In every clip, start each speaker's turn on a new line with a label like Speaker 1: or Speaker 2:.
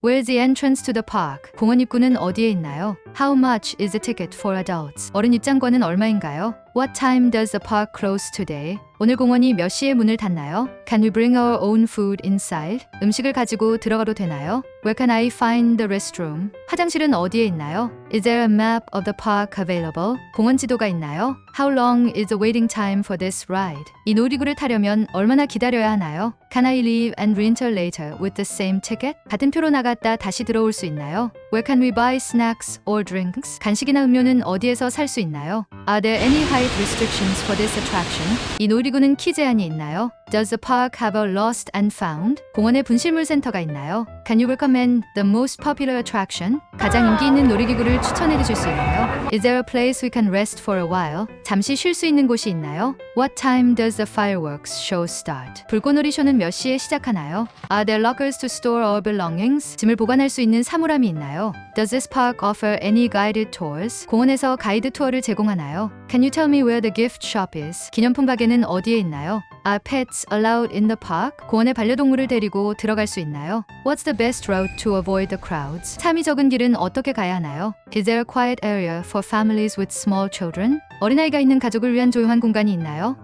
Speaker 1: Where's the entrance to the park? 공원 입구는 어디에 있나요? How much is the ticket for adults? 어른 입장권은 얼마인가요? What time does the park close today? 오늘 공원이 몇 시에 문을 닫나요? Can we bring our own food inside? 음식을 가지고 들어가도 되나요? Where can I find the restroom? 화장실은 어디에 있나요? Is there a map of the park available? 공원 지도가 있나요? How long is the waiting time for this ride? 이 놀이구를 타려면 얼마나 기다려야 하나요? Can I leave and re-enter later with the same ticket? 같은 표로 나갔다 다시 들어올 수 있나요? Where can we buy snacks or drinks? 간식이나 음료는 어디에서 살 수 있나요? Are there any height restrictions for this attraction? 이 놀이구는 키 제한이 있나요? Does the park have a lost and found? 공원에 분실물 센터가 있나요? Can you recommend the most popular attraction? 가장 인기 있는 놀이기구를 추천해 주실 수 있나요? Is there a place we can rest for a while? 잠시 쉴 수 있는 곳이 있나요? What time does the fireworks show start? 불꽃놀이 쇼는 몇 시에 시작하나요? Are there lockers to store our belongings? 짐을 보관할 수 있는 사물함이 있나요? Does this park offer any guided tours? 공원에서 가이드 투어를 제공하나요? Can you tell me where the gift shop is? 기념품 가게는 어디에 있나요? Are pets allowed in the park? 공원에 반려동물을 데리고 들어갈 수 있나요? What's the best route to avoid the crowds? 참이 적은 길은 어떻게 가야 하나요? Is there a quiet area for families with small children? 어린아이가 있는 가족을 위한 조용한 공간이 있나요?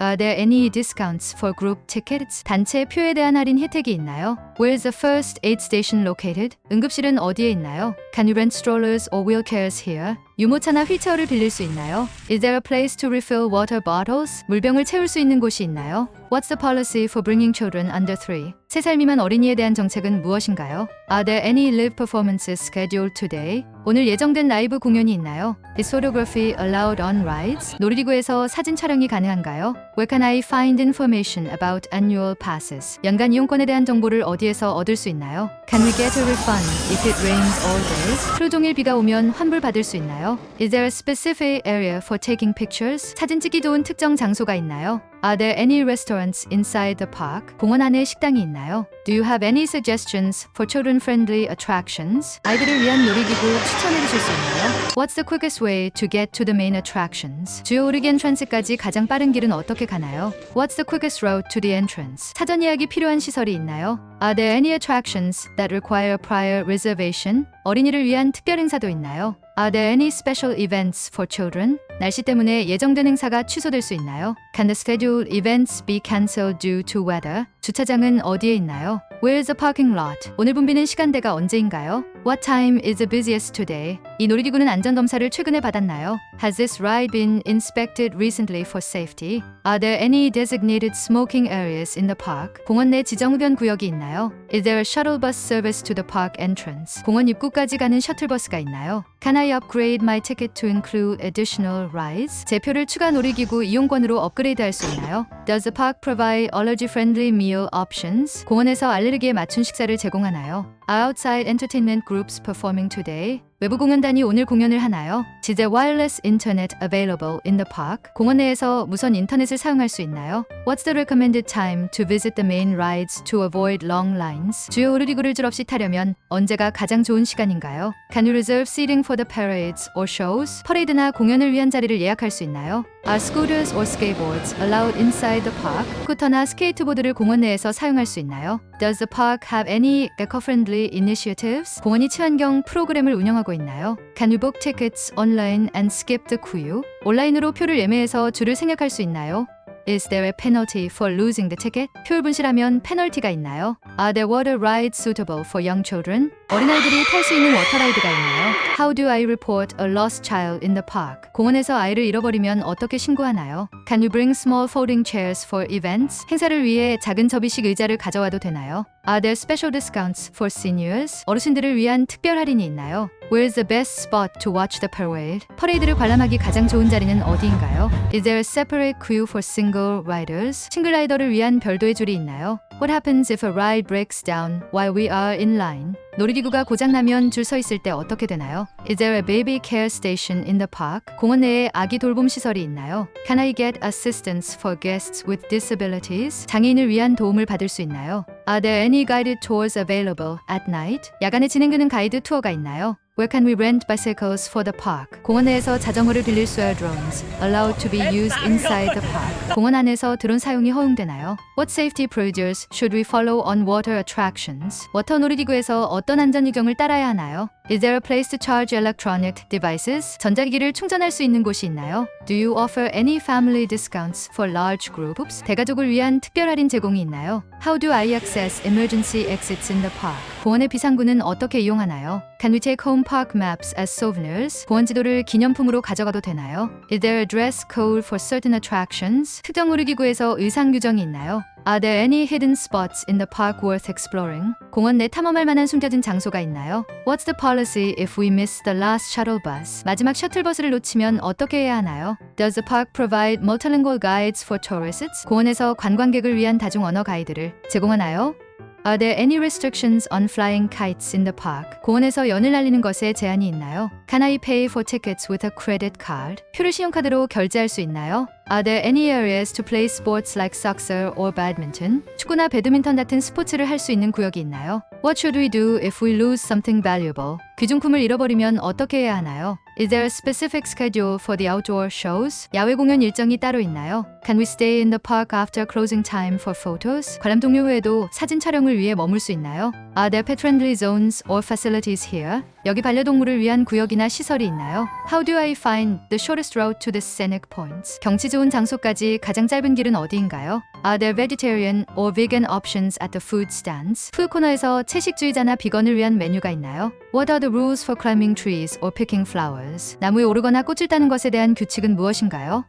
Speaker 1: Are there any discounts for group tickets? 단체 표에 대한 할인 혜택이 있나요? Where is the first aid station located? 응급실은 어디에 있나요? Can you rent strollers or wheelchairs here? 유모차나 휠체어를 빌릴 수 있나요? Is there a place to refill water bottles? 물병을 채울 수 있는 곳이 있나요? What's the policy for bringing children under 3? 3살 미만 어린이에 대한 정책은 무엇인가요? Are there any live performances scheduled today? 오늘 예정된 라이브 공연이 있나요? Is photography allowed on rides? 놀이기구에서 사진 촬영이 가능한가요? Where can I find information about annual passes? 연간 이용권에 대한 정보를 어디에서 얻을 수 있나요? Can we get a refund if it rains all day? 하루 종일 비가 오면 환불 받을 수 있나요? Is there a specific area for taking pictures? 사진 찍기 좋은 특정 장소가 있나요? Are there any restaurants inside the park? 공원 안에 식당이 있나요? Do you have any suggestions for children-friendly attractions? 아이들을 위한 놀이기구 추천해 주실 수 있나요? What's the quickest way to get to the main attractions? 주요 오르기 엔트런스까지 가장 빠른 길은 어떻게 가나요? What's the quickest route to the entrance? 사전 예약이 필요한 시설이 있나요? Are there any attractions that require prior reservation? 어린이를 위한 특별 행사도 있나요? Are there any special events for children? 날씨 때문에 예정된 행사가 취소될 수 있나요? Can the scheduled events be cancelled due to weather? 주차장은 어디에 있나요? Where is the parking lot? 오늘 붐비는 시간대가 언제인가요? What time is the busiest today? 이 놀이기구는 안전검사를 최근에 받았나요? Has this ride been inspected recently for safety? Are there any designated smoking areas in the park? 공원 내 지정 흡연 구역이 있나요? Is there a shuttle bus service to the park entrance? 공원 입구까지 가는 셔틀버스가 있나요? Can I upgrade my ticket to include additional rides? 제 표를 추가 놀이기구 이용권으로 업그레이드할 수 있나요? Does the park provide allergy-friendly meal options? 공원에서 알레르기에 맞춘 식사를 제공하나요? Outside entertainment groups performing today? 외부 공연단이 오늘 공연을 하나요? There wireless internet available in the park? 공원 내에서 무선 인터넷을 사용할 수 있나요? What's the recommended time to visit the main rides to avoid long lines? 주요 오르리구를 줄 없이 타려면 언제가 가장 좋은 시간인가요? Can you reserve seating for the parades or shows? 퍼레이드나 공연을 위한 자리를 예약할 수 있나요? Are scooters or skateboards allowed inside the park? 스쿠터나 스케이트보드를 공원 내에서 사용할 수 있나요? Does the park have any eco-friendly initiatives? 공원이 친환경 프로그램을 운영하고 있나요? Can you book tickets online and skip the queue? 온라인으로 표를 예매해서 줄을 생략할 수 있나요? Is there a penalty for losing the ticket? 표를 분실하면 페널티가 있나요? Are there water rides suitable for young children? 어린아이들이 탈 수 있는 워터라이드가 있나요? How do I report a lost child in the park? 공원에서 아이를 잃어버리면 어떻게 신고하나요? Can you bring small folding chairs for events? 행사를 위해 작은 접이식 의자를 가져와도 되나요? Are there special discounts for seniors? 어르신들을 위한 특별 할인이 있나요? Where is the best spot to watch the parade? 퍼레이드를 관람하기 가장 좋은 자리는 어디인가요? Is there a separate queue for single riders? 싱글 라이더를 위한 별도의 줄이 있나요? What happens if a ride breaks down while we are in line? 놀이기구가 고장나면 줄 서 있을 때 어떻게 되나요? Is there a baby care station in the park? 공원 내에 아기 돌봄 시설이 있나요? Can I get assistance for guests with disabilities? 장애인을 위한 도움을 받을 수 있나요? Are there any guided tours available at night? 야간에 진행되는 가이드 투어가 있나요? Where can we rent bicycles for the park? 공원 내에서 자전거를 빌릴 수 있는 drones allowed to be used inside the park. 공원 안에서 드론 사용이 허용되나요? What safety procedures should we follow on water attractions? 워터 놀이기구에서 어떤 안전 규정을 따라야 하나요? Is there a place to charge electronic devices? 전자기기를 충전할 수 있는 곳이 있나요? Do you offer any family discounts for large groups? 대가족을 위한 특별 할인 제공이 있나요? How do I access emergency exits in the park? 공원의 비상구는 어떻게 이용하나요? Can we take maps as souvenirs? 공원 지도를 기념품으로 가져가도 되나요? Is there a dress code for certain attractions? 특정 놀이기구에서 의상 규정이 있나요? Are there any hidden spots in the park worth exploring? 공원 내 탐험할 만한 숨겨진 장소가 있나요? What's the policy if we miss the last shuttle bus? 마지막 셔틀버스를 놓치면 어떻게 해야 하나요? Does the park provide multilingual guides for tourists? 공원에서 관광객을 위한 다중 언어 가이드를 제공하나요? Are there any restrictions on flying kites in the park? 공원에서 연을 날리는 것에 제한이 있나요? Can I pay for tickets with a credit card? 표를 신용카드로 결제할 수 있나요? Are there any areas to play sports like soccer or badminton? 축구나 배드민턴 같은 스포츠를 할 수 있는 구역이 있나요? What should we do if we lose something valuable? 귀중품을 잃어버리면 어떻게 해야 하나요? Is there a specific schedule for the outdoor shows? 야외 공연 일정이 따로 있나요? Can we stay in the park after closing time for photos? 관람 종료 후에도 사진 촬영을 위해 머물 수 있나요? Are there pet-friendly zones or facilities here? 여기 반려동물을 위한 구역이나 시설이 있나요? How do I find the shortest route to the scenic points? 경치 좋은 장소까지 가장 짧은 길은 어디인가요? Are there vegetarian or vegan options at the food stands? 푸드 코너에서 채식주의자나 비건을 위한 메뉴가 있나요? What are the rules for climbing trees or picking flowers? 나무에 오르거나 꽃을 따는 것에 대한 규칙은 무엇인가요?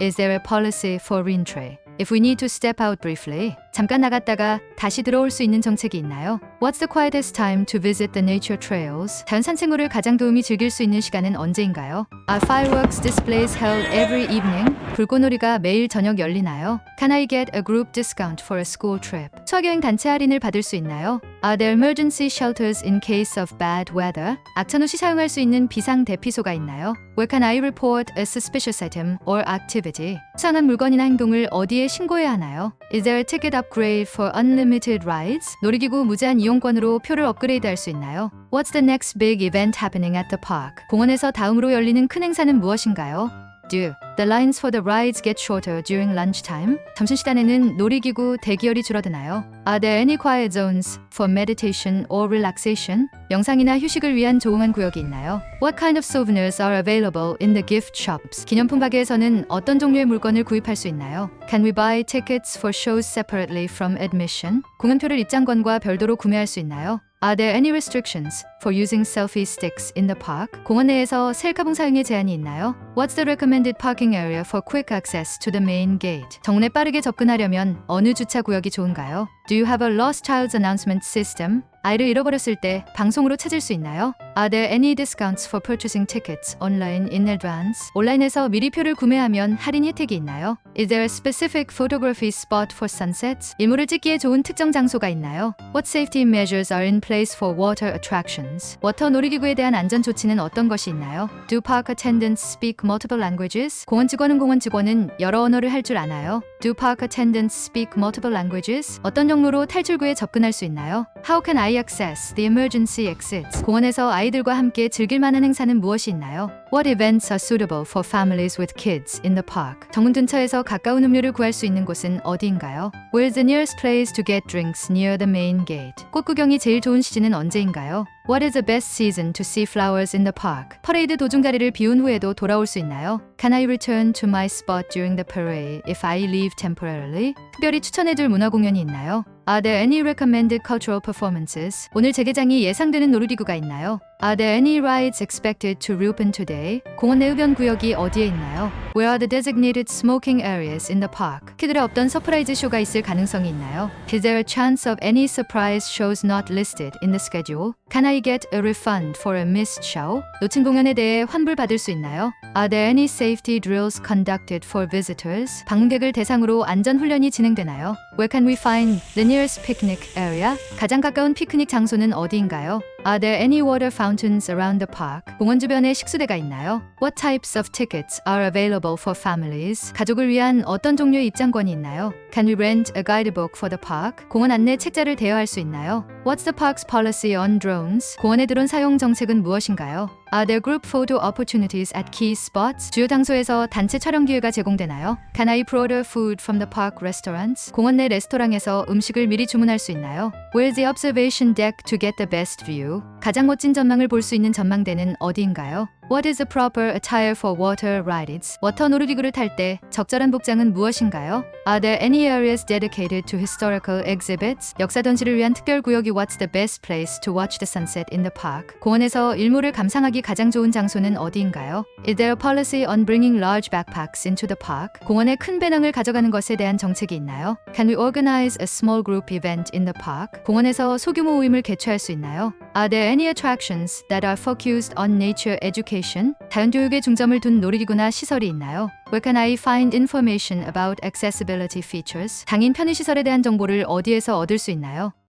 Speaker 1: Is there a policy for reentry? If we need to step out briefly, 잠깐 나갔다가 다시 들어올 수 있는 정책이 있나요? What's the quietest time to visit the nature trails? 자연 산책로를 가장 도움이 즐길 수 있는 시간은 언제인가요? Are fireworks displays held every evening? 불꽃놀이가 매일 저녁 열리나요? Can I get a group discount for a school trip? 수학여행 단체 할인을 받을 수 있나요? Are there emergency shelters in case of bad weather? 악천 후 시 사용할 수 있는 비상 대피소가 있나요? Where can I report a suspicious item or activity? 수상한 물건이나 행동을 어디에 신고해야 하나요? Is there a ticket upgrade for unlimited rides? 놀이기구 무제한 이용 권으로 표를 업그레이드할 수 있나요? What's the next big event happening at the park? 공원에서 다음으로 열리는 큰 행사는 무엇인가요? Do the lines for the rides get shorter during lunchtime? 점심시간에는 놀이기구 대기열이 줄어드나요? Are there any quiet zones for meditation or relaxation? 명상이나 휴식을 위한 조용한 구역이 있나요? What kind of souvenirs are available in the gift shops? 기념품 가게에서는 어떤 종류의 물건을 구입할 수 있나요? Can we buy tickets for shows separately from admission? 공연표를 입장권과 별도로 구매할 수 있나요? Are there any restrictions for using selfie sticks in the park? 공원 내에서 셀카봉 사용에 제한이 있나요? What's the recommended parking area for quick access to the main gate? 정문에 빠르게 접근하려면 어느 주차 구역이 좋은가요? Do you have a lost child's announcement system? 아이를 잃어버렸을 때 방송으로 찾을 수 있나요? Are there any discounts for purchasing tickets online in advance? 온라인에서 미리 표를 구매하면 할인 혜택이 있나요? Is there a specific photography spot for sunsets? 일몰을 찍기에 좋은 특정 장소가 있나요? What safety measures are in place for water attractions? 워터 놀이기구에 대한 안전 조치는 어떤 것이 있나요? Do park attendants speak multiple languages? 공원 직원은 공원 직원은 여러 언어를 할 줄 아나요? Do park attendants speak multiple languages? 어떤 경로로 탈출구에 접근할 수 있나요? How can I access the emergency exits? 공원에서 아이들과 함께 즐길 만한 행사는 무엇이 있나요? What events are suitable for families with kids in the park? 정문 근처에서 가까운 음료를 구할 수 있는 곳은 어디인가요? Where's the nearest place to get drinks near the main gate? 꽃 구경이 제일 좋은 시즌은 언제인가요? What is the best season to see flowers in the park? 퍼레이드 도중 자리를 비운 후에도 돌아올 수 있나요? Can I return to my spot during the parade if I leave temporarily? 특별히 추천해줄 문화 공연이 있나요? Are there any recommended cultural performances? 오늘 재개장이 예상되는 놀이기구가 있나요? Are there any rides expected to reopen today? 공원 내 흡연 구역이 어디에 있나요? Where are the designated smoking areas in the park? 키들의 없던 서프라이즈 쇼가 있을 가능성이 있나요? Is there a chance of any surprise shows not listed in the schedule? Can I get a refund for a missed show? 놓친 공연에 대해 환불받을 수 있나요? Are there any safety drills conducted for visitors? 방문객을 대상으로 안전 훈련이 진행되나요? Where can we find the nearest picnic area? 가장 가까운 피크닉 장소는 어디인가요? Are there any water fountains around the park? 공원 주변에 식수대가 있나요? What types of tickets are available for families? 가족을 위한 어떤 종류의 입장권이 있나요? Can we rent a guidebook for the park? 공원 안내 책자를 대여할 수 있나요? What's the park's policy on drones? 공원의 드론 사용 정책은 무엇인가요? Are there group photo opportunities at key spots? 주요 장소에서 단체 촬영 기회가 제공되나요? Can I order food from the park restaurants? 공원 내 레스토랑에서 음식을 미리 주문할 수 있나요? Where's the observation deck to get the best view? 가장 멋진 전망을 볼 수 있는 전망대는 어디인가요? What is the proper attire for water rides? 워터 놀이기구를 탈 때 적절한 복장은 무엇인가요? Are there any areas dedicated to historical exhibits? 역사 전시를 위한 특별 구역이 What's the best place to watch the sunset in the park? 공원에서 일몰을 감상하기 가장 좋은 장소는 어디인가요? Is there a policy on bringing large backpacks into the park? 공원에 큰 배낭을 가져가는 것에 대한 정책이 있나요? Can we organize a small group event in the park? 공원에서 소규모 모임을 개최할 수 있나요? Are there any attractions that are focused on nature education? 자연교육에 중점을 둔 놀이기구나 시설이 있나요? Where can I find information about accessibility features? 장인 편의시설에 대한 정보를 어디에서 얻을 수 있나요?